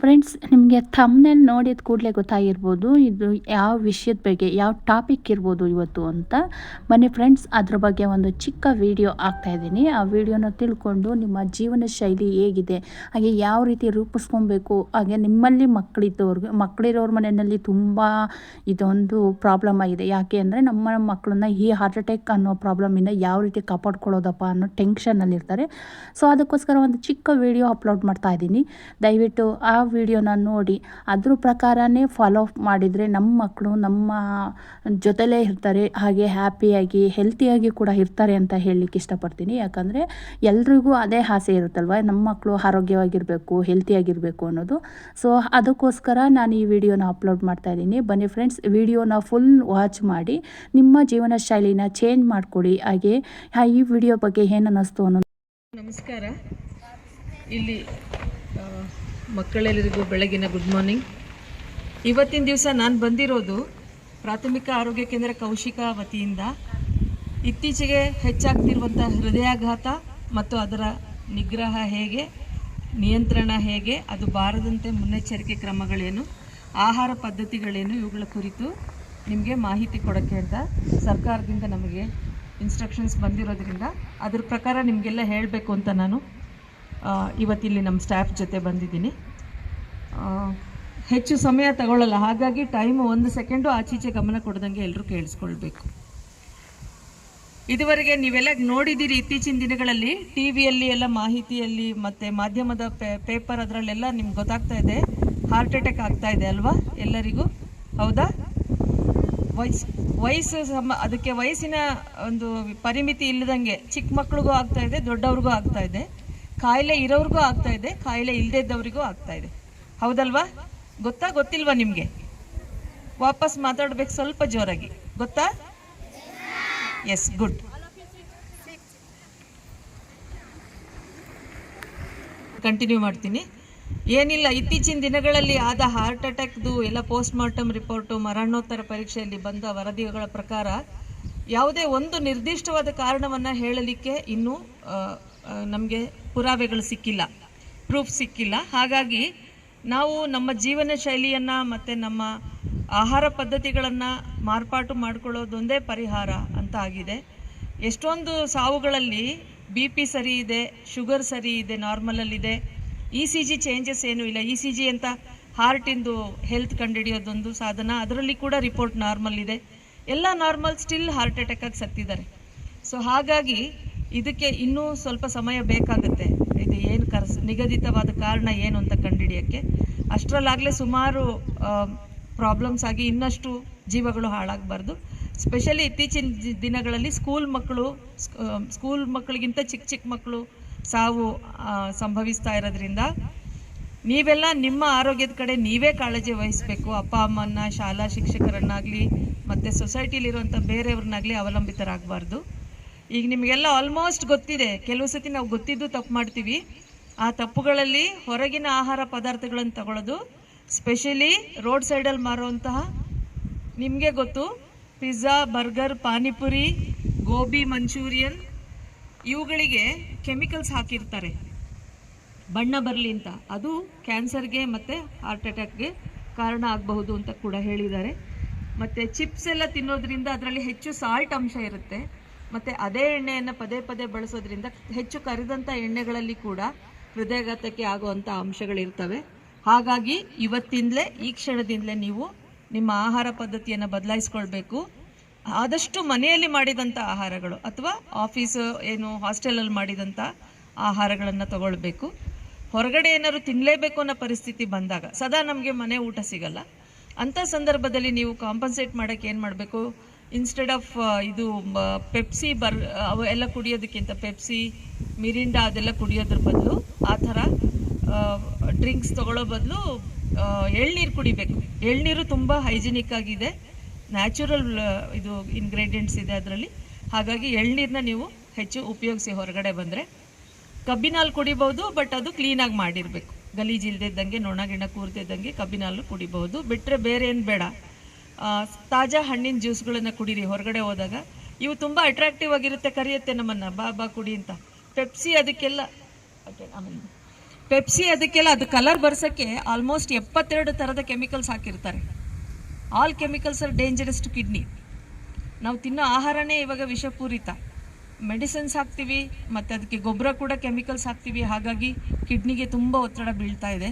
Friends ನಿಮಗೆ ತಮ್ಮನೇಲಿ ನೋಡಿದ ಕೂಡಲೇ ಗೊತ್ತಾಗಿರ್ಬೋದು. ಇದು ಯಾವ ವಿಷಯದ ಬಗ್ಗೆ, ಯಾವ ಟಾಪಿಕ್ ಇರ್ಬೋದು ಇವತ್ತು ಅಂತ. ಬನ್ನಿ ಫ್ರೆಂಡ್ಸ್ ಅದ್ರ ಬಗ್ಗೆ ಒಂದು ಚಿಕ್ಕ ವಿಡಿಯೋ ಇದ್ದೀನಿ. ಆ ವಿಡಿಯೋನ ತಿಳ್ಕೊಂಡು ನಿಮ್ಮ ಜೀವನ ಶೈಲಿ ಹೇಗಿದೆ, ಹಾಗೆ ಯಾವ ರೀತಿ ರೂಪಿಸ್ಕೊಬೇಕು, ಹಾಗೆ ನಿಮ್ಮಲ್ಲಿ ಮಕ್ಕಳಿದ್ದವ್ರಿಗೆ ಮಕ್ಕಳಿರೋರ ಮನೆಯಲ್ಲಿ ತುಂಬ ಇದೊಂದು ಪ್ರಾಬ್ಲಮ್ ಆಗಿದೆ. ಯಾಕೆ ಅಂದರೆ ನಮ್ಮ ಮಕ್ಕಳನ್ನ ಈ ಹಾರ್ಟ್ ಅಟ್ಯಾಕ್ ಅನ್ನೋ ಪ್ರಾಬ್ಲಮಿಂದ ಯಾವ ರೀತಿ ಕಾಪಾಡ್ಕೊಳ್ಳೋದಪ್ಪ ಅನ್ನೋ ಟೆನ್ಷನ್ನಲ್ಲಿರ್ತಾರೆ ಸೊ ಅದಕ್ಕೋಸ್ಕರ ಒಂದು ಚಿಕ್ಕ ವಿಡಿಯೋ ಅಪ್ಲೋಡ್ ಮಾಡ್ತಾ ಇದ್ದೀನಿ. ದಯವಿಟ್ಟು ಆ ವಿಡಿಯೋನ ನೋಡಿ ಅದ್ರ ಪ್ರಕಾರನೇ ಫಾಲೋ ಅಪ್ ಮಾಡಿದರೆ ನಮ್ಮ ಮಕ್ಕಳು ನಮ್ಮ ಜೊತೆಲೇ ಇರ್ತಾರೆ, ಹಾಗೆ ಹ್ಯಾಪಿಯಾಗಿ ಹೆಲ್ತಿಯಾಗಿ ಕೂಡ ಇರ್ತಾರೆ ಅಂತ ಹೇಳಲಿಕ್ಕೆ ಇಷ್ಟಪಡ್ತೀನಿ. ಯಾಕಂದರೆ ಎಲ್ರಿಗೂ ಅದೇ ಆಸೆ ಇರುತ್ತಲ್ವ? ನಮ್ಮ ಮಕ್ಕಳು ಆರೋಗ್ಯವಾಗಿರಬೇಕು ಹೆಲ್ತಿಯಾಗಿರಬೇಕು ಅನ್ನೋದು. ಸೊ ಅದಕ್ಕೋಸ್ಕರ ನಾನು ಈ ವಿಡಿಯೋನ ಅಪ್ಲೋಡ್ ಮಾಡ್ತಾ ಇದ್ದೀನಿ. ಬನ್ನಿ ಫ್ರೆಂಡ್ಸ್ ವಿಡಿಯೋನ ಫುಲ್ ವಾಚ್ ಮಾಡಿ, ನಿಮ್ಮ ಜೀವನ ಶೈಲಿನ ಚೇಂಜ್ ಮಾಡಿಕೊಡಿ. ಹಾಗೆ ಈ ವಿಡಿಯೋ ಬಗ್ಗೆ ಏನು ಅನ್ನಿಸ್ತು ಅನ್ನೋದು ನಮಸ್ಕಾರ. ಇಲ್ಲಿ ಮಕ್ಕಳೆಲ್ಲರಿಗೂ ಬೆಳಗಿನ ಗುಡ್ ಮಾರ್ನಿಂಗ್. ಇವತ್ತಿನ ದಿವಸ ನಾನು ಬಂದಿರೋದು ಪ್ರಾಥಮಿಕ ಆರೋಗ್ಯ ಕೇಂದ್ರ ಕೌಶಿಕ ವತಿಯಿಂದ. ಇತ್ತೀಚೆಗೆ ಹೆಚ್ಚಾಗ್ತಿರುವಂಥ ಹೃದಯಾಘಾತ ಮತ್ತು ಅದರ ನಿಗ್ರಹ ಹೇಗೆ, ನಿಯಂತ್ರಣ ಹೇಗೆ, ಅದು ಬಾರದಂತೆ ಮುನ್ನೆಚ್ಚರಿಕೆ ಕ್ರಮಗಳೇನು, ಆಹಾರ ಪದ್ಧತಿಗಳೇನು, ಇವುಗಳ ಕುರಿತು ನಿಮಗೆ ಮಾಹಿತಿ ಕೊಡೋಕ್ಕೆ ಅಂತ ಸರ್ಕಾರದಿಂದ ನಮಗೆ ಇನ್ಸ್ಟ್ರಕ್ಷನ್ಸ್ ಬಂದಿರೋದ್ರಿಂದ ಅದ್ರ ಪ್ರಕಾರ ನಿಮಗೆಲ್ಲ ಹೇಳಬೇಕು ಅಂತ ನಾನು ಇವತ್ತಿಲ್ಲಿ ನಮ್ಮ ಸ್ಟಾಫ್ ಜೊತೆ ಬಂದಿದ್ದೀನಿ. ಹೆಚ್ಚು ಸಮಯ ತಗೊಳ್ಳಲ್ಲ, ಹಾಗಾಗಿ ಟೈಮು ಒಂದು ಸೆಕೆಂಡು ಆಚೀಚೆ ಗಮನ ಕೊಡ್ದಂಗೆ ಎಲ್ಲರೂ ಕೇಳಿಸ್ಕೊಳ್ಬೇಕು. ಇದುವರೆಗೆ ನೀವೆಲ್ಲ ನೋಡಿದ್ದೀರಿ, ಇತ್ತೀಚಿನ ದಿನಗಳಲ್ಲಿ ಟಿ ವಿಯಲ್ಲಿ ಎಲ್ಲ ಮಾಹಿತಿಯಲ್ಲಿ ಮತ್ತು ಮಾಧ್ಯಮದ ಪೇಪರ್ ಅದರಲ್ಲೆಲ್ಲ ನಿಮ್ಗೆ ಗೊತ್ತಾಗ್ತಾ ಇದೆ ಹಾರ್ಟ್ ಅಟ್ಯಾಕ್ ಆಗ್ತಾ ಇದೆ ಅಲ್ವಾ ಎಲ್ಲರಿಗೂ? ಹೌದಾ? ವಯಸ್ಸು ವಯಸ್ಸು ಸಮ, ಅದಕ್ಕೆ ವಯಸ್ಸಿನ ಒಂದು ಪರಿಮಿತಿ ಇಲ್ಲದಂಗೆ ಚಿಕ್ಕ ಮಕ್ಳಿಗೂ ಆಗ್ತಾ ಇದೆ, ದೊಡ್ಡವ್ರಿಗೂ ಆಗ್ತಾ ಇದೆ. ಕಾಯಿಲೆ ಇರೋರಿಗೂ ಆಗ್ತಾ ಇದೆ, ಕಾಯಿಲೆ ಇಲ್ಲದೇ ಇದ್ದವರಿಗೂ ಆಗ್ತಾ ಇದೆ. ಹೌದಲ್ವಾ? ಗೊತ್ತಾ? ಗೊತ್ತಿಲ್ವಾ ನಿಮಗೆ? ವಾಪಸ್ ಮಾತಾಡ್ಬೇಕು ಸ್ವಲ್ಪ ಜೋರಾಗಿ. ಗೊತ್ತಾ? ಎಸ್ ಗುಡ್ ಕಂಟಿನ್ಯೂ ಮಾಡ್ತೀನಿ. ಏನಿಲ್ಲ, ಇತ್ತೀಚಿನ ದಿನಗಳಲ್ಲಿ ಆದ ಹಾರ್ಟ್ ಅಟ್ಯಾಕ್ದು ಎಲ್ಲ ಪೋಸ್ಟ್ ಮಾರ್ಟಮ್ ರಿಪೋರ್ಟು ಮರಣೋತ್ತರ ಪರೀಕ್ಷೆಯಲ್ಲಿ ಬಂದ ವರದಿಗಳ ಪ್ರಕಾರ ಯಾವುದೇ ಒಂದು ನಿರ್ದಿಷ್ಟವಾದ ಕಾರಣವನ್ನು ಹೇಳಲಿಕ್ಕೆ ಇನ್ನೂ ನಮಗೆ ಪುರಾವೆಗಳು ಸಿಕ್ಕಿಲ್ಲ ಪ್ರೂಫ್ ಸಿಕ್ಕಿಲ್ಲ. ಹಾಗಾಗಿ ನಾವು ನಮ್ಮ ಜೀವನ ಶೈಲಿಯನ್ನು ಮತ್ತು ನಮ್ಮ ಆಹಾರ ಪದ್ಧತಿಗಳನ್ನು ಮಾರ್ಪಾಟು ಮಾಡಿಕೊಳ್ಳೋದೊಂದೇ ಪರಿಹಾರ ಅಂತ ಆಗಿದೆ. ಎಷ್ಟೊಂದು ಸಾವುಗಳಲ್ಲಿ ಬಿ ಪಿ ಸರಿ ಇದೆ ಶುಗರ್ ಸರಿ ಇದೆ ನಾರ್ಮಲಲ್ಲಿದೆ ಇ ಸಿ ಜಿ ಚೇಂಜಸ್ ಏನೂ ಇಲ್ಲ. ಇ ಸಿ ಜಿ ಅಂತ ಹಾರ್ಟಿಂದು ಹೆಲ್ತ್ ಕಂಡುಹಿಡಿಯೋದೊಂದು ಸಾಧನ. ಅದರಲ್ಲಿ ಕೂಡ ರಿಪೋರ್ಟ್ ನಾರ್ಮಲ್ ಇದೆ. ಎಲ್ಲ ನಾರ್ಮಲ್ ಸ್ಟಿಲ್ ಹಾರ್ಟ್ ಅಟ್ಯಾಕ್ ಆಗಿ ಸತ್ತಿದ್ದಾರೆ. ಸೊ ಹಾಗಾಗಿ ಇದಕ್ಕೆ ಇನ್ನೂ ಸ್ವಲ್ಪ ಸಮಯ ಬೇಕಾಗುತ್ತೆ. ಇದು ಏನು ಕರ್ಸ್, ನಿಗದಿತವಾದ ಕಾರಣ ಏನು ಅಂತ ಕಂಡುಹಿಡಿಯೋಕ್ಕೆ. ಅಷ್ಟರಲ್ಲಾಗಲೇ ಸುಮಾರು ಪ್ರಾಬ್ಲಮ್ಸ್ ಆಗಿ ಇನ್ನಷ್ಟು ಜೀವಗಳು ಹಾಳಾಗಬಾರ್ದು. ಸ್ಪೆಷಲಿ ಇತ್ತೀಚಿನ ದಿನಗಳಲ್ಲಿ ಸ್ಕೂಲ್ ಮಕ್ಕಳು ಸ್ಕೂಲ್ ಮಕ್ಕಳಿಗಿಂತ ಚಿಕ್ಕ ಚಿಕ್ಕ ಮಕ್ಕಳು ಸಾವು ಸಂಭವಿಸ್ತಾ ಇರೋದ್ರಿಂದ ನೀವೆಲ್ಲ ನಿಮ್ಮ ಆರೋಗ್ಯದ ಕಡೆ ನೀವೇ ಕಾಳಜಿ ವಹಿಸಬೇಕು. ಅಪ್ಪ, ಅಮ್ಮನ್ನ, ಶಾಲಾ ಶಿಕ್ಷಕರನ್ನಾಗಲಿ, ಮತ್ತು ಸೊಸೈಟಿಲಿರುವಂಥ ಬೇರೆಯವ್ರನ್ನಾಗಲಿ ಅವಲಂಬಿತರಾಗಬಾರ್ದು. ಈಗ ನಿಮಗೆಲ್ಲ ಆಲ್ಮೋಸ್ಟ್ ಗೊತ್ತಿದೆ. ಕೆಲವು ಸತಿ ನಾವು ಗೊತ್ತಿದ್ದು ತಪ್ಪು ಮಾಡ್ತೀವಿ. ಆ ತಪ್ಪುಗಳಲ್ಲಿ ಹೊರಗಿನ ಆಹಾರ ಪದಾರ್ಥಗಳನ್ನು ತಗೊಳ್ಳೋದು ಸ್ಪೆಷಲಿ ರೋಡ್ ಸೈಡಲ್ಲಿ ಮಾರುವಂತಹ ನಿಮಗೆ ಗೊತ್ತು. Pizza burger panipuri, gobi, Manchurian, ಇವುಗಳಿಗೆ ಕೆಮಿಕಲ್ಸ್ ಹಾಕಿರ್ತಾರೆ. ಬಣ್ಣ ಬರಲಿ ಅಂತ. ಅದು ಕ್ಯಾನ್ಸರ್ಗೆ ಮತ್ತು ಹಾರ್ಟ್ ಅಟ್ಯಾಕ್ಗೆ ಕಾರಣ ಆಗಬಹುದು ಅಂತ ಕೂಡ ಹೇಳಿದ್ದಾರೆ. ಮತ್ತು ಚಿಪ್ಸ್ ಎಲ್ಲ ತಿನ್ನೋದ್ರಿಂದ ಅದರಲ್ಲಿ ಹೆಚ್ಚು ಸಾಲ್ಟ್ ಅಂಶ ಇರುತ್ತೆ. ಮತ್ತು ಅದೇ ಎಣ್ಣೆಯನ್ನು ಪದೇ ಪದೇ ಬಳಸೋದ್ರಿಂದ ಹೆಚ್ಚು ಕರಿದಂಥ ಎಣ್ಣೆಗಳಲ್ಲಿ ಕೂಡ ಹೃದಯಾಘಾತಕ್ಕೆ ಆಗುವಂಥ ಅಂಶಗಳಿರ್ತವೆ. ಹಾಗಾಗಿ ಇವತ್ತಿಂದಲೇ, ಈ ಕ್ಷಣದಿಂದಲೇ ನೀವು ನಿಮ್ಮ ಆಹಾರ ಪದ್ಧತಿಯನ್ನು ಬದಲಾಯಿಸ್ಕೊಳ್ಬೇಕು. ಆದಷ್ಟು ಮನೆಯಲ್ಲಿ ಮಾಡಿದಂಥ ಆಹಾರಗಳು ಅಥವಾ ಆಫೀಸ್ ಏನು ಹಾಸ್ಟೆಲಲ್ಲಿ ಮಾಡಿದಂಥ ಆಹಾರಗಳನ್ನು ತಗೊಳ್ಬೇಕು. ಹೊರಗಡೆ ಏನಾದ್ರು ತಿನ್ನಲೇಬೇಕು ಅನ್ನೋ ಪರಿಸ್ಥಿತಿ ಬಂದಾಗ ಸದಾ ನಮಗೆ ಮನೆ ಊಟ ಸಿಗಲ್ಲ. ಅಂಥ ಸಂದರ್ಭದಲ್ಲಿ ನೀವು ಕಾಂಪನ್ಸೇಟ್ ಮಾಡೋಕ್ಕೆ ಏನು ಮಾಡಬೇಕು? ಇನ್ಸ್ಟೆಡ್ ಆಫ್ ಇದು ಪೆಪ್ಸಿ ಬರ್, ಅವೆಲ್ಲ ಕುಡಿಯೋದಕ್ಕಿಂತ ಪೆಪ್ಸಿ ಮಿರಿಂಡಾ ಅದೆಲ್ಲ ಕುಡಿಯೋದ್ರ ಬದಲು ಆ ಥರ ಡ್ರಿಂಕ್ಸ್ ತಗೊಳ್ಳೋ ಬದಲು ಎಳ್ನೀರು ಕುಡಿಬೇಕು. ಎಳ್ನೀರು ತುಂಬ ಹೈಜಿನಿಕ್ ಆಗಿದೆ. ನ್ಯಾಚುರಲ್ ಇದು ಇಂಗ್ರೀಡಿಯೆಂಟ್ಸ್ ಇದೆ ಅದರಲ್ಲಿ. ಹಾಗಾಗಿ ಎಳ್ನೀರನ್ನ ನೀವು ಹೆಚ್ಚು ಉಪಯೋಗಿಸಿ ಹೊರಗಡೆ ಬಂದರೆ. ಕಬ್ಬಿನ ಹಾಲು ಕುಡಿಬಹುದು ಬಟ್ ಅದು ಕ್ಲೀನಾಗಿ ಮಾಡಿರಬೇಕು. ಗಲೀಜು ಇಲ್ದಿದ್ದಂಗೆ, ನೊಣ ಗಿಣ ಕೂರ್ತಿದ್ದಂಗೆ ಕಬ್ಬಿನ ಹಾಲು ಕುಡಿಬಹುದು ಬಿಟ್ಟರೆ ಬೇರೆ ಏನು ಬೇಡ. ತಾಜಾ ಹಣ್ಣಿನ ಜ್ಯೂಸ್ಗಳನ್ನು ಕುಡೀರಿ, ಹೊರಗಡೆ ಹೋದಾಗ. ಇವು ತುಂಬ ಅಟ್ರಾಕ್ಟಿವ್ ಆಗಿರುತ್ತೆ, ಕರೆಯುತ್ತೆ ನಮ್ಮನ್ನು. ಬಾ ಬಾ, ಕುಡಿ ಅಂತ. ಪೆಪ್ಸಿ ಅದಕ್ಕೆಲ್ಲ ಆಮೇಲೆ ಪೆಪ್ಸಿ ಅದಕ್ಕೆಲ್ಲ, ಅದು ಕಲರ್ ಬರ್ಸೋಕ್ಕೆ ಆಲ್ಮೋಸ್ಟ್ ಎಪ್ಪತ್ತೆರಡು ಥರದ ಕೆಮಿಕಲ್ಸ್ ಹಾಕಿರ್ತಾರೆ. All chemicals are dangerous to kidney ನಾವು ತಿನ್ನೋ ಆಹಾರನೇ ಇವಾಗ ವಿಷಪೂರಿತ. ಮೆಡಿಸಿನ್ಸ್ ಹಾಕ್ತೀವಿ, ಮತ್ತು ಅದಕ್ಕೆ ಗೊಬ್ಬರ ಕೂಡ ಕೆಮಿಕಲ್ಸ್ ಹಾಕ್ತೀವಿ. ಹಾಗಾಗಿ ಕಿಡ್ನಿಗೆ ತುಂಬ ಒತ್ತಡ ಬೀಳ್ತಾ ಇದೆ.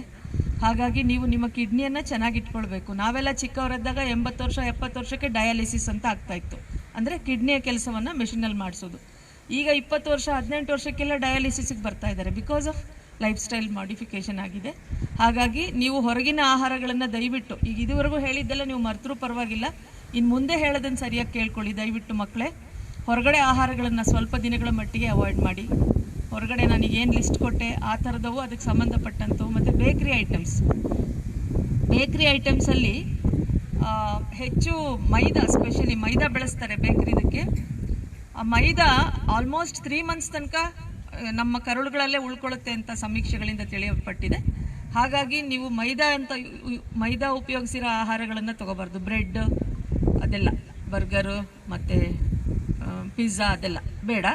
ಹಾಗಾಗಿ ನೀವು ನಿಮ್ಮ ಕಿಡ್ನಿಯನ್ನು ಚೆನ್ನಾಗಿ ಇಟ್ಕೊಳ್ಬೇಕು ನಾವೆಲ್ಲ ಚಿಕ್ಕವರಿದ್ದಾಗ ಎಂಬತ್ತು ವರ್ಷ, ಎಪ್ಪತ್ತು ವರ್ಷಕ್ಕೆ ಡಯಾಲಿಸಿಸ್ ಅಂತ ಆಗ್ತಾಯಿತ್ತು ಅಂದರೆ ಕಿಡ್ನಿಯ ಕೆಲಸವನ್ನು ಮೆಷಿನಲ್ಲಿ ಮಾಡಿಸೋದು. ಈಗ ಇಪ್ಪತ್ತು ವರ್ಷ, ಹದಿನೆಂಟು ವರ್ಷಕ್ಕೆಲ್ಲ ಡಯಾಲಿಸಿಸ್ಗೆ ಬರ್ತಾ ಇದ್ದಾರೆ. Because of lifestyle modification ಆಗಿದೆ. ಹಾಗಾಗಿ ನೀವು ಹೊರಗಿನ ಆಹಾರಗಳನ್ನು ದಯವಿಟ್ಟು, ಈಗ ಇದುವರೆಗೂ ಹೇಳಿದ್ದೆಲ್ಲ ನೀವು ಮರ್ತರೂ ಪರವಾಗಿಲ್ಲ. ಇನ್ನು ಮುಂದೆ ಹೇಳೋದನ್ನು ಸರಿಯಾಗಿ ಕೇಳ್ಕೊಳ್ಳಿ. ದಯವಿಟ್ಟು ಮಕ್ಕಳೇ, ಹೊರಗಡೆ ಆಹಾರಗಳನ್ನು ಸ್ವಲ್ಪ ದಿನಗಳ ಮಟ್ಟಿಗೆ ಅವಾಯ್ಡ್ ಮಾಡಿ. ಹೊರಗಡೆ ಏನು ಲಿಸ್ಟ್ ಕೊಟ್ಟೆ, ಆ ಥರದವು ಅದಕ್ಕೆ ಸಂಬಂಧಪಟ್ಟಂಥವು ಮತ್ತು ಬೇಕ್ರಿ ಐಟಮ್ಸ್ ಬೇಕ್ರಿ ಐಟಮ್ಸಲ್ಲಿ ಹೆಚ್ಚು ಮೈದಾ ಸ್ಪೆಷಲಿ ಮೈದಾ ಬೆಳೆಸ್ತಾರೆ ಬೇಕ್ರಿದಕ್ಕೆ ಆ ಮೈದಾ ಆಲ್ಮೋಸ್ಟ್ ತ್ರೀ ಮಂತ್ಸ್ ತನಕ ನಮ್ಮ ಕರುಳುಗಳಲ್ಲೇ ಉಳ್ಕೊಳ್ಳುತ್ತೆ ಅಂತ ಸಮೀಕ್ಷೆಗಳಿಂದ ತಿಳಿಯಲ್ಪಟ್ಟಿದೆ. ಹಾಗಾಗಿ ನೀವು ಮೈದಾ ಅಂತ ಮೈದಾ ಉಪಯೋಗಿಸಿರೋ ಆಹಾರಗಳನ್ನು ತಗೋಬಾರ್ದು. ಬ್ರೆಡ್ ಅದೆಲ್ಲ. ಬರ್ಗರು ಮತ್ತು ಪಿಜ್ಜಾ ಅದೆಲ್ಲ. ಬೇಡ.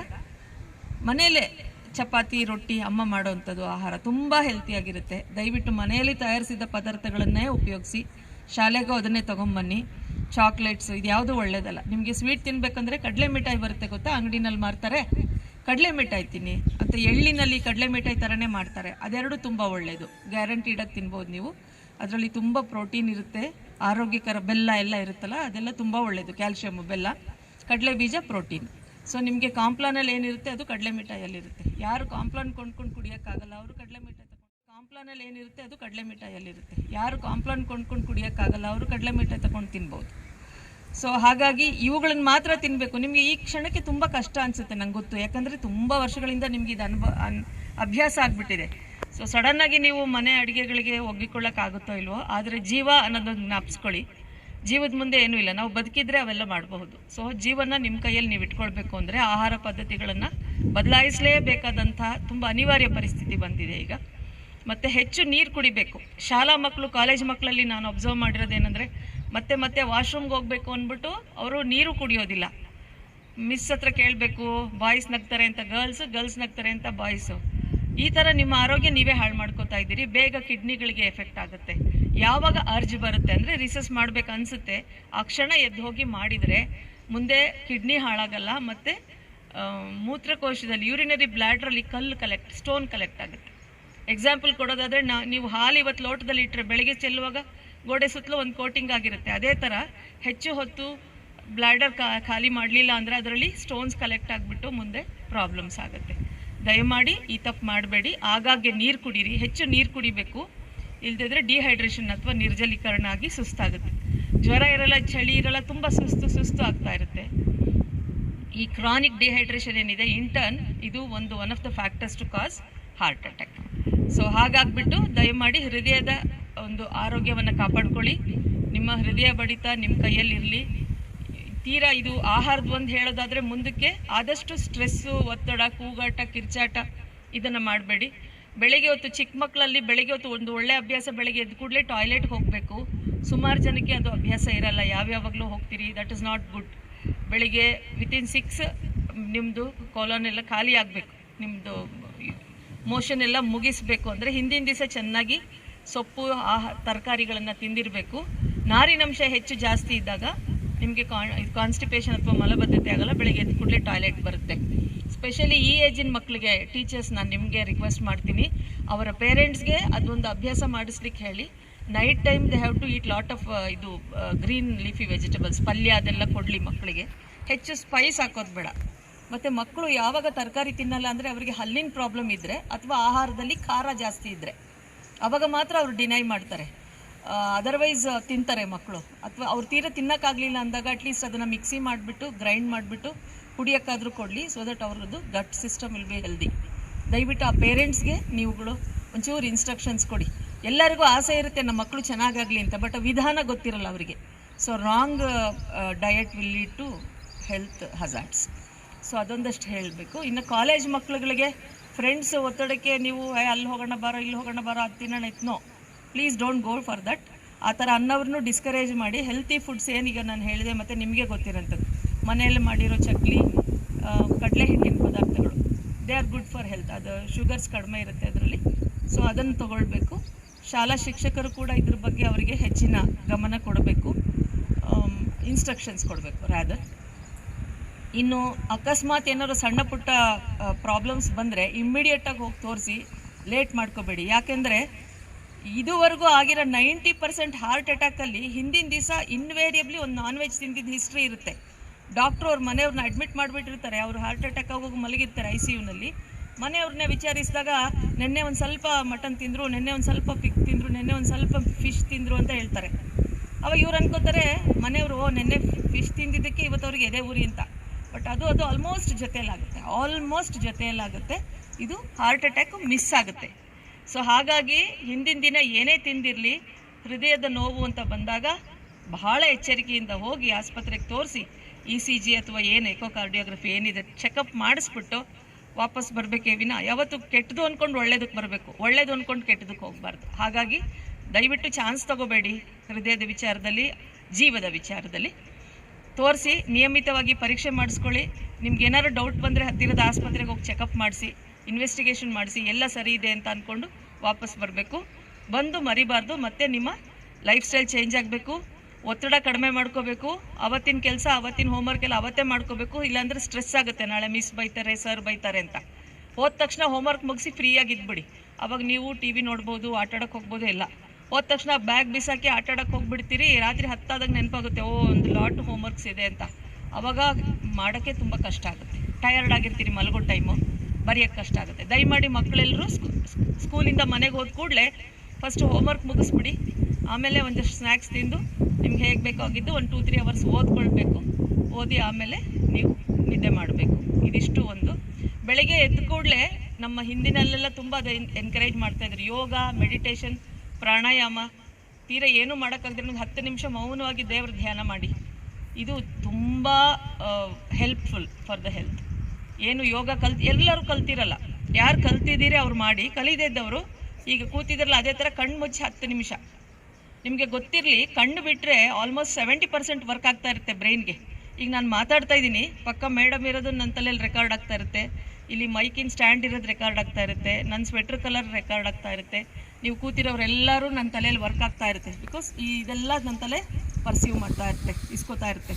ಮನೆಯಲ್ಲೇ ಚಪಾತಿ, ರೊಟ್ಟಿ ಅಮ್ಮ ಮಾಡೋವಂಥದ್ದು ಆಹಾರ ತುಂಬ ಹೆಲ್ತಿಯಾಗಿರುತ್ತೆ ದಯವಿಟ್ಟು ಮನೆಯಲ್ಲಿ ತಯಾರಿಸಿದ ಪದಾರ್ಥಗಳನ್ನೇ ಉಪಯೋಗಿಸಿ. ಶಾಲೆಗೂ ಅದನ್ನೇ ತೊಗೊಂಬನ್ನಿ. ಚಾಕ್ಲೇಟ್ಸು ಇದು ಯಾವುದೂ ಒಳ್ಳೇದಲ್ಲ. ನಿಮಗೆ ಸ್ವೀಟ್ ತಿನ್ಬೇಕಂದ್ರೆ ಕಡಲೆ ಮಿಠಾಯಿ ಬರುತ್ತೆ ಗೊತ್ತಾ? ಅಂಗಡಿನಲ್ಲಿ ಮಾರ್ತಾರೆ. ಕಡಲೆ ಮಿಠಾಯಿ ತಿನ್ನಿ. ಅಥವಾ ಎಳ್ಳಿನಲ್ಲಿ ಕಡಲೆ ಮಿಠಾಯಿ ಥರನೇ ಮಾಡ್ತಾರೆ. ಅದೆರಡು ತುಂಬ ಒಳ್ಳೆಯದು ಗ್ಯಾರಂಟಿಡಾಗಿ ತಿನ್ಬೋದು ನೀವು. ಅದರಲ್ಲಿ ತುಂಬ ಪ್ರೋಟೀನ್ ಇರುತ್ತೆ. ಆರೋಗ್ಯಕರ ಬೆಲ್ಲ ಎಲ್ಲ ಇರುತ್ತಲ್ಲ, ಅದೆಲ್ಲ ತುಂಬ ಒಳ್ಳೆಯದು ಕ್ಯಾಲ್ಶಿಯಮ್ ಬೆಲ್ಲ. ಕಡಲೆ ಬೀಜ ಪ್ರೋಟೀನ್ ಸೊ ನಿಮಗೆ ಕಾಂಪ್ಲಾನಲ್ಲಿ ಏನಿರುತ್ತೆ? ಅದು ಕಡಲೆ ಮಿಠಾಯಲ್ಲಿರುತ್ತೆ ಯಾರು ಕಾಂಪ್ಲಾನ್ ಕೊಂಡ್ಕೊಂಡು ಕುಡಿಯೋಕ್ಕಾಗಲ್ಲ, ಅವರು ಕಡಲೆ ಮಿಠಾಯಿ ತಗೊಂಡು ಕಾಂಪ್ಲಾನಲ್ಲಿ ಏನಿರುತ್ತೆ? ಅದು ಕಡಲೆ ಮಿಠಾಯಿಯಲ್ಲಿರುತ್ತೆ ಯಾರು ಕಾಂಪ್ಲಾನ್ ಕೊಂಡ್ಕೊಂಡು ಕುಡಿಯೋಕ್ಕಾಗಲ್ಲ, ಅವರು ಕಡಲೆ ಮಿಠಾಯಿ ತಗೊಂಡು ತಿನ್ಬೋದು. ಸೊ ಹಾಗಾಗಿ ಇವುಗಳನ್ನ ಮಾತ್ರ ತಿನ್ನಬೇಕು ನಿಮಗೆ ಈ ಕ್ಷಣಕ್ಕೆ ತುಂಬ ಕಷ್ಟ ಅನಿಸುತ್ತೆ ನಂಗೆ ಗೊತ್ತು. ಯಾಕಂದರೆ ತುಂಬ ವರ್ಷಗಳಿಂದ ನಿಮ್ಗೆ ಇದು ಅನುಭವ ಅನ್ ಅಭ್ಯಾಸ ಆಗಿಬಿಟ್ಟಿದೆ. ಸೊ ಸಡನ್ನಾಗಿ ನೀವು ಮನೆ ಅಡುಗೆಗಳಿಗೆ ಒಗ್ಗಿಕೊಳ್ಳೋಕ್ಕಾಗುತ್ತೋ ಇಲ್ವೋ, ಆದರೆ ಜೀವ ಅನ್ನೋದನ್ನು ಜ್ಞಾಪಿಸ್ಕೊಳ್ಳಿ. ಜೀವದ ಮುಂದೆ ಏನೂ ಇಲ್ಲ. ನಾವು ಬದುಕಿದ್ರೆ ಅವೆಲ್ಲ ಮಾಡಬಹುದು. ಸೊ ಜೀವನ ನಿಮ್ಮ ಕೈಯಲ್ಲಿ ನೀವು ಇಟ್ಕೊಳ್ಬೇಕು ಅಂದರೆ ಆಹಾರ ಪದ್ಧತಿಗಳನ್ನು ಬದಲಾಯಿಸಲೇಬೇಕಾದಂತಹ ತುಂಬ ಅನಿವಾರ್ಯ ಪರಿಸ್ಥಿತಿ ಬಂದಿದೆ ಈಗ. ಮತ್ತು ಹೆಚ್ಚು ನೀರು ಕುಡಿಬೇಕು. ಶಾಲಾ ಮಕ್ಕಳು ಕಾಲೇಜ್ ಮಕ್ಕಳಲ್ಲಿ ನಾನು ಅಬ್ಸರ್ವ್ ಮಾಡಿರೋದೇನೆಂದರೆ ಮತ್ತೆ ಮತ್ತೆ ವಾಶ್ರೂಮ್ಗೆ ಹೋಗಬೇಕು ಅಂದ್ಬಿಟ್ಟು ಅವರು ನೀರು ಕುಡಿಯೋದಿಲ್ಲ. ಮಿಸ್ ಹತ್ರ ಕೇಳಬೇಕು ಬಾಯ್ಸ್ ನಗ್ತಾರೆ ಅಂತ ಗರ್ಲ್ಸ್ ಗರ್ಲ್ಸ್ ನಗ್ತಾರೆ ಅಂತ ಬಾಯ್ಸು ಈ ಥರ ನಿಮ್ಮ ಆರೋಗ್ಯ ನೀವೇ ಹಾಳು ಮಾಡ್ಕೋತಾ ಇದ್ದೀರಿ. ಬೇಗ ಕಿಡ್ನಿಗಳಿಗೆ ಎಫೆಕ್ಟ್ ಆಗುತ್ತೆ. ಯಾವಾಗ ಅರ್ಜ್ ಬರುತ್ತೆ ಅಂದರೆ ರಿಸರ್ಚ್ ಮಾಡ್ಬೇಕು ಅನಿಸುತ್ತೆ. ಆ ಕ್ಷಣ ಎದ್ದು ಹೋಗಿ ಮಾಡಿದರೆ ಮುಂದೆ ಕಿಡ್ನಿ ಹಾಳಾಗಲ್ಲ ಮತ್ತು ಮೂತ್ರಕೋಶದಲ್ಲಿ ಯೂರಿನರಿ ಬ್ಲ್ಯಾಡ್ರಲ್ಲಿ ಕಲ್ಲು ಕಲೆಕ್ಟ್, ಸ್ಟೋನ್ ಕಲೆಕ್ಟ್ ಆಗುತ್ತೆ. ಎಕ್ಸಾಂಪಲ್ ಕೊಡೋದಾದ್ರೆ ನಾ, ನೀವು ಹಾಲು ಇವತ್ತು ಲೋಟದಲ್ಲಿ ಇಟ್ಟರೆ ಬೆಳಗ್ಗೆ ಚೆಲ್ಲುವಾಗ ಗೋಡೆ ಸುತ್ತಲೂ ಒಂದು ಕೋಟಿಂಗ್ ಆಗಿರುತ್ತೆ. ಅದೇ ಥರ ಹೆಚ್ಚು ಹೊತ್ತು ಬ್ಲ್ಯಾಡರ್ ಖಾಲಿ ಮಾಡಲಿಲ್ಲ ಅಂದರೆ ಅದರಲ್ಲಿ ಸ್ಟೋನ್ಸ್ ಕಲೆಕ್ಟ್ ಆಗಿಬಿಟ್ಟು ಮುಂದೆ ಪ್ರಾಬ್ಲಮ್ಸ್ ಆಗುತ್ತೆ. ದಯಮಾಡಿ ಈ ತಪ್ಪು ಮಾಡಬೇಡಿ. ಆಗಾಗ್ಗೆ ನೀರು ಕುಡೀರಿ. ಹೆಚ್ಚು ನೀರು ಕುಡಿಬೇಕು. ಇಲ್ದಿದ್ರೆ ಡಿಹೈಡ್ರೇಷನ್ ಅಥವಾ ನಿರ್ಜಲೀಕರಣ ಆಗಿ ಸುಸ್ತಾಗುತ್ತೆ. ಜ್ವರ ಇರಲ್ಲ, ಚಳಿ ಇರಲ್ಲ, ತುಂಬ ಸುಸ್ತು ಸುಸ್ತು ಆಗ್ತಾ ಇರುತ್ತೆ. ಈ ಕ್ರಾನಿಕ್ ಡಿಹೈಡ್ರೇಷನ್ ಏನಿದೆ? ಇಂಟರ್ನ್ ಇದು ಒಂದು one of the factors to cause heart attack so ಹಾಗಾಗ್ಬಿಟ್ಟು ದಯಮಾಡಿ ಹೃದಯದ ಒಂದು ಆರೋಗ್ಯವನ್ನು ಕಾಪಾಡ್ಕೊಳ್ಳಿ. ನಿಮ್ಮ ಹೃದಯ ಬಡಿತ, ನಿಮ್ಮ ಕೈಯಲ್ಲಿರಲಿ. ತೀರಾ ಇದು ಆಹಾರದ ಒಂದು ಹೇಳೋದಾದರೆ ಮುಂದಕ್ಕೆ ಆದಷ್ಟು ಸ್ಟ್ರೆಸ್ಸು ಒತ್ತಡ, ಕೂಗಾಟ, ಕಿರ್ಚಾಟ ಇದನ್ನು ಮಾಡಬೇಡಿ. ಬೆಳಗ್ಗೆ ಹೊತ್ತು ಚಿಕ್ಕ ಮಕ್ಕಳಲ್ಲಿ ಬೆಳಗ್ಗೆ ಹೊತ್ತು ಒಂದು ಒಳ್ಳೆ ಅಭ್ಯಾಸ ಬೆಳಗ್ಗೆ ಎದ್ದು ಕೂಡಲೇ ಟಾಯ್ಲೆಟ್ಗೆ ಹೋಗಬೇಕು. ಸುಮಾರು ಜನಕ್ಕೆ ಅದು ಅಭ್ಯಾಸ ಇರಲ್ಲ, ಯಾವ್ಯಾವಾಗಲೂ ಹೋಗ್ತೀರಿ ದಟ್ ಇಸ್ ನಾಟ್ ಗುಡ್ ಬೆಳಿಗ್ಗೆ ವಿತಿನ್ ಸಿಕ್ಸ್ ನಿಮ್ಮದು ಕಾಲೋನ್ ಎಲ್ಲ ಖಾಲಿ ಆಗಬೇಕು. ನಿಮ್ಮದು ಮೋಷನ್ ಎಲ್ಲ ಮುಗಿಸ್ಬೇಕು ಅಂದರೆ ಹಿಂದಿನ ದಿವಸ ಚೆನ್ನಾಗಿ ಸೊಪ್ಪು, ಆಹ, ತರಕಾರಿಗಳನ್ನು ತಿಂದಿರಬೇಕು. ನಾರಿನಂಶ ಹೆಚ್ಚು ಜಾಸ್ತಿ ಇದ್ದಾಗ ನಿಮಗೆ ಕಾನ್ಸ್ಟಿಪೇಷನ್ ಅಥವಾ ಮಲಬದ್ಧತೆ ಆಗಲ್ಲ, ಬೆಳಿಗ್ಗೆ ಎದ್ದು ಕೂಡಲೇ ಟಾಯ್ಲೆಟ್ ಬರುತ್ತೆ. ಸ್ಪೆಷಲಿ ಈ ಏಜಿನ ಮಕ್ಕಳಿಗೆ ಟೀಚರ್ಸ್ ನಾನು ನಿಮಗೆ ರಿಕ್ವೆಸ್ಟ್ ಮಾಡ್ತೀನಿ. ಅವರ ಪೇರೆಂಟ್ಸ್ಗೆ ಅದೊಂದು ಅಭ್ಯಾಸ ಮಾಡಿಸ್ಲಿಕ್ಕೆ ಹೇಳಿ. Night time they have to eat lot of ಇದು ಗ್ರೀನ್ ಲೀಫಿ ವೆಜಿಟೇಬಲ್ಸ್ ಪಲ್ಯ ಅದೆಲ್ಲ ಕೊಡಲಿ ಮಕ್ಕಳಿಗೆ ಹೆಚ್ಚು ಸ್ಪೈಸ್ ಹಾಕೋದು ಬೇಡ. ಮತ್ತು ಮಕ್ಕಳು ಯಾವಾಗ ತರಕಾರಿ ತಿನ್ನಲ್ಲ ಅಂದರೆ ಅವರಿಗೆ ಹಲ್ಲಿನ ಪ್ರಾಬ್ಲಮ್ ಇದ್ದರೆ ಅಥವಾ ಆಹಾರದಲ್ಲಿ ಖಾರ ಜಾಸ್ತಿ ಇದ್ದರೆ ಅವಾಗ ಮಾತ್ರ ಅವರು ಡಿನೈ ಮಾಡ್ತಾರೆ. ಅದರ್ವೈಸ್ ತಿಂತಾರೆ ಮಕ್ಕಳು ಅಥವಾ ಅವ್ರು ತೀರ ತಿನ್ನೋಕ್ಕಾಗಲಿಲ್ಲ ಅಂದಾಗ ಅಟ್ಲೀಸ್ಟ್ ಅದನ್ನು ಮಿಕ್ಸಿ ಮಾಡಿಬಿಟ್ಟು ಗ್ರೈಂಡ್ ಮಾಡಿಬಿಟ್ಟು ಕುಡಿಯೋಕ್ಕಾದರೂ ಕೊಡಲಿ ಸೊ ದಟ್ ಅವ್ರದ್ದು gut system will be healthy ದಯವಿಟ್ಟು ಆ ಪೇರೆಂಟ್ಸ್ಗೆ ನೀವುಗಳು ಒಂಚೂರು ಇನ್ಸ್ಟ್ರಕ್ಷನ್ಸ್ ಕೊಡಿ. ಎಲ್ಲರಿಗೂ ಆಸೆ ಇರುತ್ತೆ ನಮ್ಮ ಮಕ್ಕಳು ಚೆನ್ನಾಗಾಗಲಿ ಅಂತ ಬಟ್ ವಿಧಾನ ಗೊತ್ತಿರಲ್ಲ ಅವರಿಗೆ. So wrong diet will lead to health hazards so ಅದೊಂದಷ್ಟು ಹೇಳಬೇಕು. ಇನ್ನು ಕಾಲೇಜ್ ಮಕ್ಕಳುಗಳಿಗೆ ಫ್ರೆಂಡ್ಸ್ ಒತ್ತಡಕ್ಕೆ ನೀವು "ಏ, ಅಲ್ಲಿ ಹೋಗೋಣ ಬಾರೋ ಇಲ್ಲಿ ಹೋಗೋಣ ಬಾರೋ ಅದು ತಿನ್ನೋಣ ಇತ್ನೋ please don't go for that ಆ ಥರ ಅನ್ನವ್ರನ್ನೂ ಡಿಸ್ಕರೇಜ್ ಮಾಡಿ ಹೆಲ್ತಿ ಫುಡ್ಸ್ ಏನೀಗ ನಾನು ಹೇಳಿದೆ ಮತ್ತು ನಿಮಗೆ ಗೊತ್ತಿರೋಂಥದ್ದು. ಮನೆಯಲ್ಲಿ ಮಾಡಿರೋ ಚಕ್ಲಿ ಕಡಲೆ ಹಿಟ್ಟಿನ ಪದಾರ್ಥಗಳು they are good for health ಅದು ಶುಗರ್ಸ್ ಕಡಿಮೆ ಇರುತ್ತೆ ಅದರಲ್ಲಿ. ಸೊ ಅದನ್ನು ತಗೊಳ್ಬೇಕು. ಶಾಲಾ ಶಿಕ್ಷಕರು ಕೂಡ ಇದ್ರ ಬಗ್ಗೆ ಅವರಿಗೆ ಹೆಚ್ಚಿನ ಗಮನ ಕೊಡಬೇಕು. ಇನ್ಸ್ಟ್ರಕ್ಷನ್ಸ್ ಕೊಡಬೇಕು ರ್ಯಾದರ್ ಇನ್ನು ಅಕಸ್ಮಾತ್ ಏನಾದ್ರು ಸಣ್ಣ ಪುಟ್ಟ ಪ್ರಾಬ್ಲಮ್ಸ್ ಬಂದರೆ ಇಮ್ಮಿಡಿಯೇಟಾಗಿ ಹೋಗಿ ತೋರಿಸಿ ಲೇಟ್ ಮಾಡ್ಕೋಬೇಡಿ. ಯಾಕೆಂದರೆ ಇದುವರೆಗೂ ಆಗಿರೋ ನೈಂಟಿ ಪರ್ಸೆಂಟ್ ಹಾರ್ಟ್ ಅಟ್ಯಾಕಲ್ಲಿ ಹಿಂದಿನ ದಿವಸ ಇನ್ವೇರಿಯಬ್ಲಿ ಒಂದು ನಾನ್ ವೆಜ್ ತಿಂದಿದ್ದ ಹಿಸ್ಟ್ರಿ ಇರುತ್ತೆ. ಡಾಕ್ಟ್ರು ಅವ್ರ ಮನೆಯವ್ರನ್ನ ಅಡ್ಮಿಟ್ ಮಾಡಿಬಿಟ್ಟಿರ್ತಾರೆ. ಅವ್ರು ಹಾರ್ಟ್ ಅಟ್ಯಾಕ್ ಆಗೋಗಿ ಮಲಗಿರ್ತಾರೆ ಐ ಸಿ ಯುನಲ್ಲಿ ಮನೆಯವ್ರನ್ನೇ ವಿಚಾರಿಸಿದಾಗ ನೆನ್ನೆ ಒಂದು ಸ್ವಲ್ಪ ಮಟನ್ ತಿಂದರು, ನೆನ್ನೆ ಒಂದು ಸ್ವಲ್ಪ ಪಿಕ್ ತಿಂದರು, ನೆನ್ನೆ ಒಂದು ಸ್ವಲ್ಪ ಫಿಶ್ ತಿಂದರು ಅಂತ ಹೇಳ್ತಾರೆ. ಅವಾಗ ಇವ್ರು ಅನ್ಕೋತಾರೆ, ಮನೆಯವರು ನೆನ್ನೆ ಫಿಶ್ ತಿಂದಿದ್ದಕ್ಕೆ ಇವತ್ತು ಅವ್ರಿಗೆ ಎದೆ ಉರಿ ಅಂತ. ಬಟ್ ಅದು ಅದು ಆಲ್ಮೋಸ್ಟ್ ಜೊತೆಯಲ್ಲಾಗುತ್ತೆ. ಆಲ್ಮೋಸ್ಟ್ ಜೊತೆಯಲ್ಲಾಗುತ್ತೆ. ಇದು ಹಾರ್ಟ್ ಅಟ್ಯಾಕ್ ಮಿಸ್ ಆಗುತ್ತೆ. ಸೊ ಹಾಗಾಗಿ ಹಿಂದಿನ ದಿನ ಏನೇ ತಿಂದಿರಲಿ, ಹೃದಯದ ನೋವು ಅಂತ ಬಂದಾಗ ಬಹಳ ಎಚ್ಚರಿಕೆಯಿಂದ ಹೋಗಿ ಆಸ್ಪತ್ರೆಗೆ ತೋರಿಸಿ, ಇ ಸಿ ಜಿ ಅಥವಾ ಏನು ಎಕೋಕಾರ್ಡಿಯೋಗ್ರಫಿ ಏನಿದೆ ಚೆಕಪ್ ಮಾಡಿಸ್ಬಿಟ್ಟು ವಾಪಸ್ ಬರಬೇಕೇ ವಿನ. ಯಾವತ್ತು ಕೆಟ್ಟದು ಅಂದ್ಕೊಂಡು ಒಳ್ಳೇದಕ್ಕೆ ಬರಬೇಕು. ಒಳ್ಳೇದು ಅಂದ್ಕೊಂಡು ಕೆಟ್ಟದಕ್ಕೆ ಹೋಗಬಾರ್ದು. ಹಾಗಾಗಿ ದಯವಿಟ್ಟು ಚಾನ್ಸ್ ತಗೋಬೇಡಿ ಹೃದಯದ ವಿಚಾರದಲ್ಲಿ, ಜೀವದ ವಿಚಾರದಲ್ಲಿ. ತೋರಿಸಿ, ನಿಯಮಿತವಾಗಿ ಪರೀಕ್ಷೆ ಮಾಡಿಸ್ಕೊಳ್ಳಿ. ನಿಮ್ಗೆ ಏನಾದ್ರು ಡೌಟ್ ಬಂದರೆ ಹತ್ತಿರದ ಆಸ್ಪತ್ರೆಗೆ ಹೋಗಿ ಚೆಕಪ್ ಮಾಡಿಸಿ ಇನ್ವೆಸ್ಟಿಗೇಷನ್ ಮಾಡಿಸಿ, ಎಲ್ಲ ಸರಿ ಇದೆ ಅಂತ ಅಂದ್ಕೊಂಡು ವಾಪಸ್ ಬರಬೇಕು. ಬಂದು ಮರಿಬಾರ್ದು, ಮತ್ತೆ ನಿಮ್ಮ ಲೈಫ್ ಸ್ಟೈಲ್ ಚೇಂಜ್ ಆಗಬೇಕು. ಒತ್ತಡ ಕಡಿಮೆ ಮಾಡ್ಕೋಬೇಕು. ಅವತ್ತಿನ ಕೆಲಸ, ಅವತ್ತಿನ ಹೋಮ್ವರ್ಕ್ ಎಲ್ಲ ಅವತ್ತೇ ಮಾಡ್ಕೋಬೇಕು. ಇಲ್ಲಾಂದ್ರೆ ಸ್ಟ್ರೆಸ್ ಆಗುತ್ತೆ. ನಾಳೆ ಮಿಸ್ ಬೈತಾರೆ ಸರ್ ಬೈತಾರೆ ಅಂತ. ಹೋದ ತಕ್ಷಣ ಹೋಮ್ವರ್ಕ್ ಮುಗಿಸಿ ಫ್ರೀಯಾಗಿ ಇದ್ಬಿಡಿ. ಅವಾಗ ನೀವು ಟಿ ವಿ ನೋಡ್ಬೋದು, ಆಟ ಆಡೋಕೆ ಹೋಗ್ಬೋದು, ಎಲ್ಲ. ಹೋದ ತಕ್ಷಣ ಬ್ಯಾಗ್ ಬಿಸಾಕಿ ಆಟ ಆಡೋಕೆ ಹೋಗ್ಬಿಡ್ತೀರಿ. ರಾತ್ರಿ ಹತ್ತಾದಾಗ ನೆನಪಾಗುತ್ತೆ, ಓ, ಒಂದು ಲಾಟ್ ಹೋಮ್ವರ್ಕ್ಸ್ ಇದೆ ಅಂತ. ಅವಾಗ ಮಾಡೋಕ್ಕೆ ತುಂಬ ಕಷ್ಟ ಆಗುತ್ತೆ. ಟಯರ್ಡ್ ಆಗಿರ್ತೀರಿ ಮಲಗೋ ಟೈಮು ಬರೆಯೋಕ್ಕೆ ಕಷ್ಟ ಆಗುತ್ತೆ. ದಯಮಾಡಿ ಮಕ್ಕಳೆಲ್ಲರೂ ಸ್ಕೂಲಿಂದ ಮನೆಗೆ ಹೋದ ಕೂಡಲೇ ಫಸ್ಟ್ ಹೋಮ್ವರ್ಕ್ ಮುಗಿಸ್ಬಿಡಿ. ಆಮೇಲೆ ಒಂದಷ್ಟು ಸ್ನ್ಯಾಕ್ಸ್ ತಿಂದು ನಿಮ್ಗೆ ಹೇಗೆ ಬೇಕಾಗಿದ್ದು ಒಂದು ಟೂ ತ್ರೀ ಅವರ್ಸ್ ಓದ್ಕೊಳ್ಬೇಕು. ಓದಿ ಆಮೇಲೆ ನೀವು ನಿದ್ದೆ ಮಾಡಬೇಕು. ಇದಿಷ್ಟು ಒಂದು. ಬೆಳಗ್ಗೆ ಎದ್ದ ಕೂಡಲೇ ನಮ್ಮ ಹಿಂದಿನಲ್ಲೆಲ್ಲ ತುಂಬ ಅದು ಎನ್ಕರೇಜ್ ಮಾಡ್ತಾಯಿದ್ರು ಯೋಗ ಮೆಡಿಟೇಷನ್ ಪ್ರಾಣಾಯಾಮ, ತೀರಾ ಏನು ಮಾಡೋಕ್ಕಾಗದ್ರೆ ಒಂದು ಹತ್ತು ನಿಮಿಷ ಮೌನವಾಗಿ ದೇವ್ರ ಧ್ಯಾನ ಮಾಡಿ. ಇದು ತುಂಬ ಹೆಲ್ಪ್ಫುಲ್ ಫಾರ್ ದ ಹೆಲ್ತ್ ಏನು ಯೋಗ ಕಲ್ತ್ ಎಲ್ಲರೂ ಕಲ್ತಿರಲ್ಲ. ಯಾರು ಕಲ್ತಿದ್ದೀರಿ ಅವ್ರು ಮಾಡಿ. ಕಲಿದೇ ಇದ್ದವರು. ಈಗ ಕೂತಿದ್ರಲ್ಲ, ಅದೇ ಥರ ಕಣ್ಣು ಮುಚ್ಚಿ ಹತ್ತು ನಿಮಿಷ. ನಿಮಗೆ ಗೊತ್ತಿರಲಿ, ಕಣ್ಣು ಬಿಟ್ಟರೆ ಆಲ್ಮೋಸ್ಟ್ ಸೆವೆಂಟಿ ಪರ್ಸೆಂಟ್ ವರ್ಕ್ ಆಗ್ತಾ ಇರುತ್ತೆ ಬ್ರೈನ್ಗೆ. ಈಗ ನಾನು ಮಾತಾಡ್ತಾ ಇದ್ದೀನಿ. ಪಕ್ಕ ಮೇಡಮ್ ಇರೋದು ನನ್ನ ತಲೆಯಲ್ಲಿ ರೆಕಾರ್ಡ್ ಆಗ್ತಾ ಇರುತ್ತೆ. ಇಲ್ಲಿ ಮೈಕಿನ ಸ್ಟ್ಯಾಂಡ್ ಇರೋದು ರೆಕಾರ್ಡ್ ಆಗ್ತಾ ಇರುತ್ತೆ. ನನ್ನ ಸ್ವೆಟ್ರ್ ಕಲರ್ ರೆಕಾರ್ಡ್ ಆಗ್ತಾ ಇರುತ್ತೆ. ನೀವು ಕೂತಿರೋರೆಲ್ಲರೂ ನನ್ನ ತಲೆಯಲ್ಲಿ ವರ್ಕ್ ಆಗ್ತಾ ಇರುತ್ತೆ. ಬಿಕಾಸ್ ಇದೆಲ್ಲ ನನ್ನ ತಲೆ ಪರ್ಸೀವ್ ಮಾಡ್ತಾ ಇರುತ್ತೆ, ಇಸ್ಕೋತಾ ಇರುತ್ತೆ.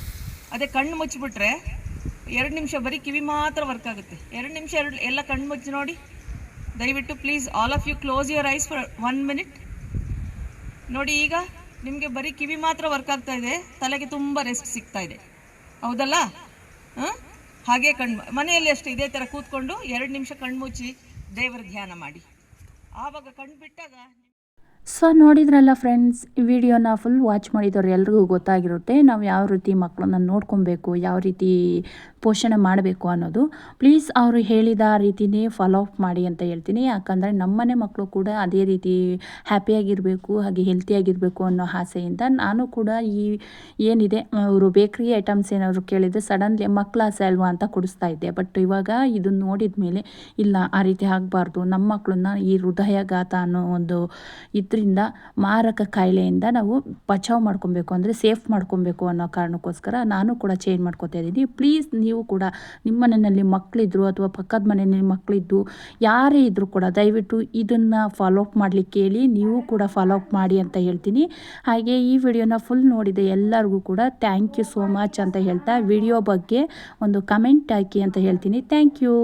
ಅದೇ ಕಣ್ಣು ಮುಚ್ಚಿಬಿಟ್ರೆ ಎರಡು ನಿಮಿಷ ಬರೀ ಕಿವಿ ಮಾತ್ರ ವರ್ಕ್ ಆಗುತ್ತೆ. ಎರಡು ನಿಮಿಷ ಎರಡು ಎಲ್ಲ ಕಣ್ಣು ಮುಚ್ಚಿ ನೋಡಿ. ದಯವಿಟ್ಟು please all of you close your eyes for one minute ನೋಡಿ ಈಗ ನಿಮಗೆ ಬರೀ ಕಿವಿ ಮಾತ್ರ ವರ್ಕ್ ಆಗ್ತಾ ಇದೆ. ತಲೆಗೆ ತುಂಬ ರೆಸ್ಟ್ ಸಿಗ್ತಾ ಇದೆ. ಹೌದಲ್ಲ? ಹಾಂ? ಹಾಗೆ ಕಣ್ಣು ಮನೆಯಲ್ಲಿ ಅಷ್ಟೇ ಇದೇ ಥರ ಕೂತ್ಕೊಂಡು ಎರಡು ನಿಮಿಷ ಕಣ್ಣು ಮುಚ್ಚಿ ದೇವರ ಧ್ಯಾನ ಮಾಡಿ. ಆವಾಗ ಕಣ್ಣು ಬಿಟ್ಟಾಗ ಸೊ ನೋಡಿದ್ರಲ್ಲ ಫ್ರೆಂಡ್ಸ್ ವಿಡಿಯೋನ ಫುಲ್ ವಾಚ್ ಮಾಡಿದವ್ರು ಎಲ್ರಿಗೂ ಗೊತ್ತಾಗಿರುತ್ತೆ ನಾವು ಯಾವ ರೀತಿ ಮಕ್ಕಳನ್ನ ನೋಡ್ಕೊಬೇಕು, ಯಾವ ರೀತಿ ಪೋಷಣೆ ಮಾಡಬೇಕು ಅನ್ನೋದು. ಪ್ಲೀಸ್ ಅವರು ಹೇಳಿದ ರೀತಿನೇ ಫಾಲೋ ಅಪ್ ಮಾಡಿ ಅಂತ ಹೇಳ್ತೀನಿ. ಯಾಕಂದರೆ ನಮ್ಮನೆ ಮಕ್ಕಳು ಕೂಡ ಅದೇ ರೀತಿ ಹ್ಯಾಪಿಯಾಗಿರಬೇಕು ಹಾಗೆ ಹೆಲ್ತಿಯಾಗಿರಬೇಕು ಅನ್ನೋ ಆಸೆಯಿಂದ ನಾನು ಕೂಡ ಈ ಏನಿದೆ, ಅವರು ಬೇಕ್ರಿ ಐಟಮ್ಸ್ ಏನಾದರೂ ಕೇಳಿದರೆ ಸಡನ್ಲಿ ಮಕ್ಕಳ ಆಸೆ ಅಲ್ವಾ ಅಂತ ಕೊಡಿಸ್ತಾ ಇದ್ದೆ. ಬಟ್ ಇವಾಗ ಇದನ್ನು ನೋಡಿದ ಮೇಲೆ ಇಲ್ಲ, ಆ ರೀತಿ ಆಗಬಾರ್ದು. ನಮ್ಮ ಮಕ್ಕಳನ್ನ ಈ ಹೃದಯಾಘಾತ ಅನ್ನೋ ಒಂದು ಇದರಿಂದ ಮಾರಕ ಕಾಯಿಲೆಯಿಂದ ನಾವು ಬಚಾವ್ ಮಾಡ್ಕೊಬೇಕು, ಅಂದರೆ ಸೇಫ್ ಮಾಡ್ಕೊಬೇಕು ಅನ್ನೋ ಕಾರಣಕ್ಕೋಸ್ಕರ ನಾನು ಕೂಡ ಚೇಂಜ್ ಮಾಡ್ಕೋತಾ ಇದ್ದೀನಿ. ಪ್ಲೀಸ್ ನೀವು ಕೂಡ ನಿಮ್ಮ ಮನೆಯಲ್ಲಿ ಮಕ್ಕಳಿದ್ರು ಅಥವಾ ಪಕ್ಕದ ಮನೆಯಲ್ಲಿ ಮಕ್ಕಳಿದ್ದು ಯಾರೇ ಇದ್ದರೂ ಕೂಡ ದಯವಿಟ್ಟು ಇದನ್ನು ಫಾಲೋ ಅಪ್ ಮಾಡಲಿಕ್ಕೆ ಹೇಳಿ, ನೀವು ಕೂಡ ಫಾಲೋ ಅಪ್ ಮಾಡಿ ಅಂತ ಹೇಳ್ತೀನಿ. ಹಾಗೆ ಈ ವಿಡಿಯೋನ ಫುಲ್ ನೋಡಿದೆ ಎಲ್ಲರಿಗೂ ಕೂಡ ಥ್ಯಾಂಕ್ ಯು ಸೋ ಮಚ್ ಅಂತ ಹೇಳ್ತಾ, ವಿಡಿಯೋ ಬಗ್ಗೆ ಒಂದು ಕಮೆಂಟ್ ಹಾಕಿ ಅಂತ ಹೇಳ್ತೀನಿ. Thank you